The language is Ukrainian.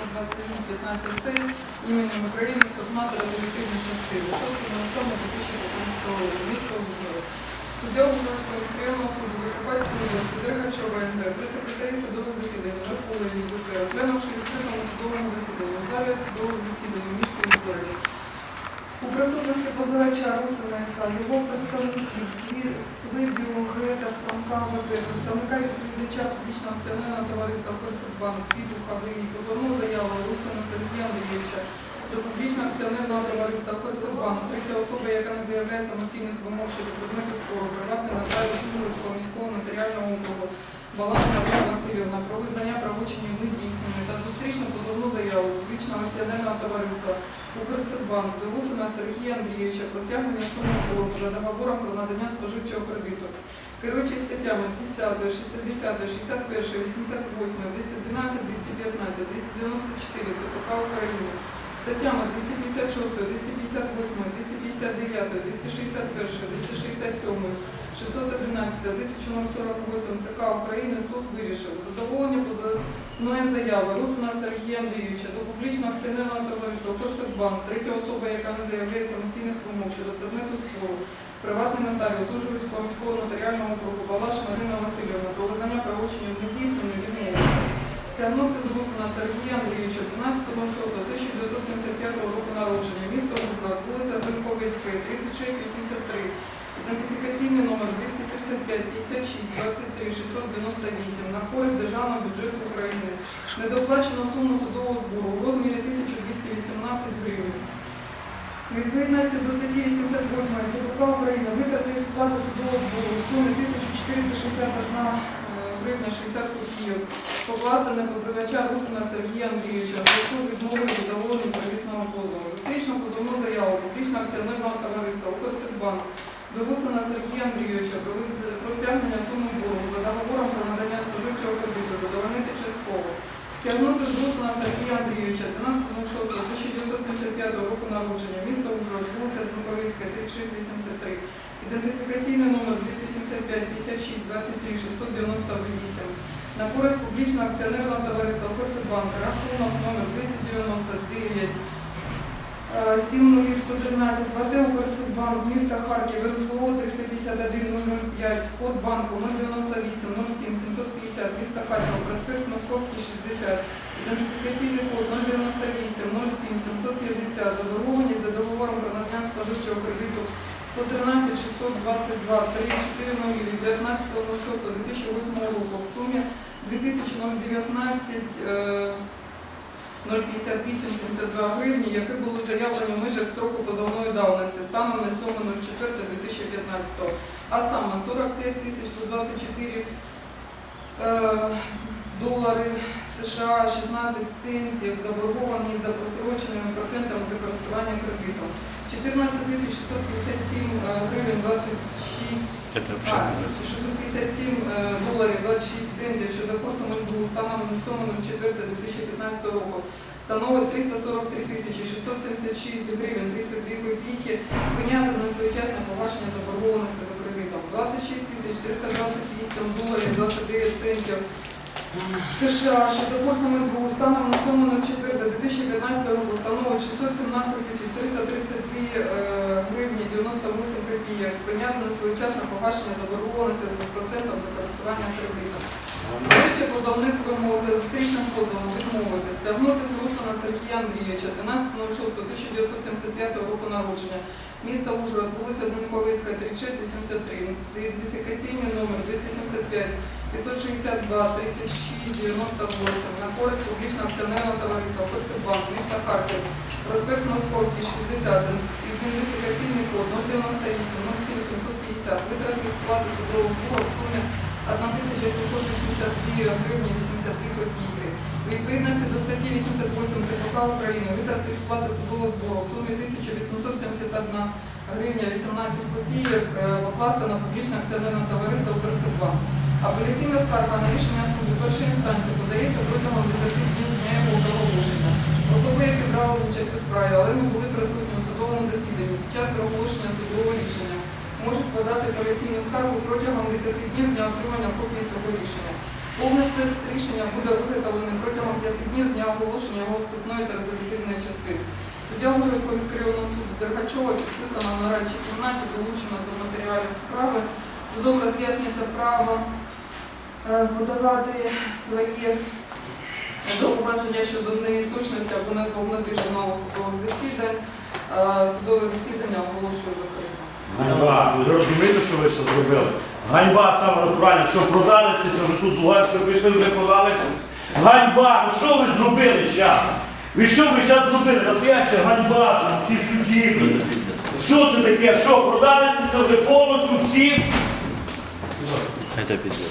15 с іменем України Стогнати резолютивної частини 6 на 7 2015 місто Ужгород. Суддя Ужгородського міськрайонного суду Закарпатської області Дергачова НГ при секретарі судових засідань Меркулові ЗУК, розглянувши відкритому судовому засіданні. В залі судового засідання в місті Ужгороді. У присутності позивача Русина Іса, його представників Свидів Г та Станка ВП, представника відповідача публічного акціонерного товариства «Ферсетбанк» Підуха ВІ, позовну заяву Русина Сергія Андрійовича до публічного акціонерного товариства «Ферсетбанк», третя особа, яка не заявляє самостійних вимог щодо предмету спору, приватний нотаріус Сумського міського нотаріального округу, Баланс Марина Васильівна про визнання правочинів недійсними та зустрічну позовну заяву публічного акціонерного товариства Укрсибанк до Русина Сергія Андрійовича про стягнення суми боргу за договором про надання споживчого кредиту. Керуючись статтями 10, 60, 61, 88, 212, 215, 294 ЦПК України, статтями 256, 258, 259, 261, 267, 611, 1048 ЦК України суд вирішив задоволення позовної заяви Русина Сергія Андрійовича до публічного акціонерного товариства «Косибанк», третя особа, яка не заявляє самостійних вимог щодо предмету спору, приватний нотаріус Ужгородського міського нотаріального округу Балаш Марина Васильівна про визнання правочинів недійсними відмовити. Стягнути Сергія Андрійовича 12.06.1975 року народження, місто Ужгород, вулиця Зенковицька, 3683, ідентифікаційний номер 275 56 23 698 на користь Державного бюджету України. Недоплачено суму судового збору у розмірі 1218 гривень. У відповідності до статті 88 ЦПК України витрати і сплати судового збору у сумі 1461 е, гривня 60 копійок покладене позивача Русина Сергія Андрійовича в зв'язку з відмовою задоволення первісного позову. Зустрічну позовну заяву публічного акціонерного товариства «Укрсибанк» до Русина Сергія Андрійовича про стягнення суми боргу за договором про надання споживчого кредиту задовольнити частково. Стягнути з Русина Сергія Андрійовича 12.06.1975 року народження, місто Ужгород, вулиця Зінковицька, 3683, ідентифікаційний номер 275 56 23 698, на користь публічного акціонерного товариства «Укрсибанк», рахунок номер 299 е, 7113, ВТ «Укрсибанк», міста Харків, НФО 351 005, код банку 098 07 750, міста Харків, проспект Московський, 60, ідентифікаційний код 098 07 750, заборгованість за договором про надання споживчого кредиту 113 622 3400 від 19.06.2008 року. В сумі 2019 е, 058,72 гривні, які були заявлені в межах строку позовної давності станом на 7.04.2015, а саме 45 тисяч 124 е, долари США, 16 центів, заборговані за простроченими процентами за користування кредитом, 14 657 е, гривень 26 Это а, вообще не 657 е, доларів 26 центів, що за курсом НБУ станом на 7.04.2015 року становить 343 тисячі 676 гривень 32 копійки, поняття на своєчасне погашення заборгованості за кредитом. 26 тисяч 328 доларів 29 центів США, що за курсом НБУ станом на 7.04.2015 року становить 617 332 е, гривні 98 копійок, поняття на своєчасне погашення заборгованості за процентом за користування кредитом. Врешті позовних вимог за зустрічним позовом відмовити стягнути з Русана Сергія Андрійовича. 12.06.1975 року народження, міста Ужгород, вулиця Зенковицька, 3683, ідентифікаційний номер 275 562 36 98 на користь публічного акціонерного товариства «Ферсибанк», міста Харків, проспект Московський, 60, ідентифікаційний код 098 07 750, витрати сплати судового збору в сумі 1782 гривні 82 копійки. Відповідності до статті 88 ЦПК України витрати сплати судового збору в сумі 1871 гривня 18 копійок е, покласти на публічне акціонерне товариство «Укрсибанк». Апеляційна скарга на рішення суду першої інстанції подається протягом 10 днів дня його проголошення. Особи, які брали участь у справі, але не були присутні у судовому засіданні під час проголошення судового рішення, можуть подати апеляційну скаргу протягом 10 днів дня отримання копії цього рішення. Повний текст рішення буде виготовлений протягом 5 днів дня оголошення його вступної та резолютивної частини. Суддя Ужгородського міськрайонного суду Дергачова підписана на радчій кімнаті, долучена до матеріалів справи. Судом роз'яснюється право подавати свої зауваження щодо неточності або неповноти жодного судових засідань. Е, Судове засідання оголошую закритим. Ганьба. Ви розумієте, що ви це зробили? Ганьба саме натуральна, що продалися, вже тут з Луганської прийшли, вже продалися. Ганьба! Ну що ви зробили зараз? Ви що ви зараз зробили? Настояща ганьба, там, ці судді. Що це таке? Що, продалися вже повністю всі? Это пиздец.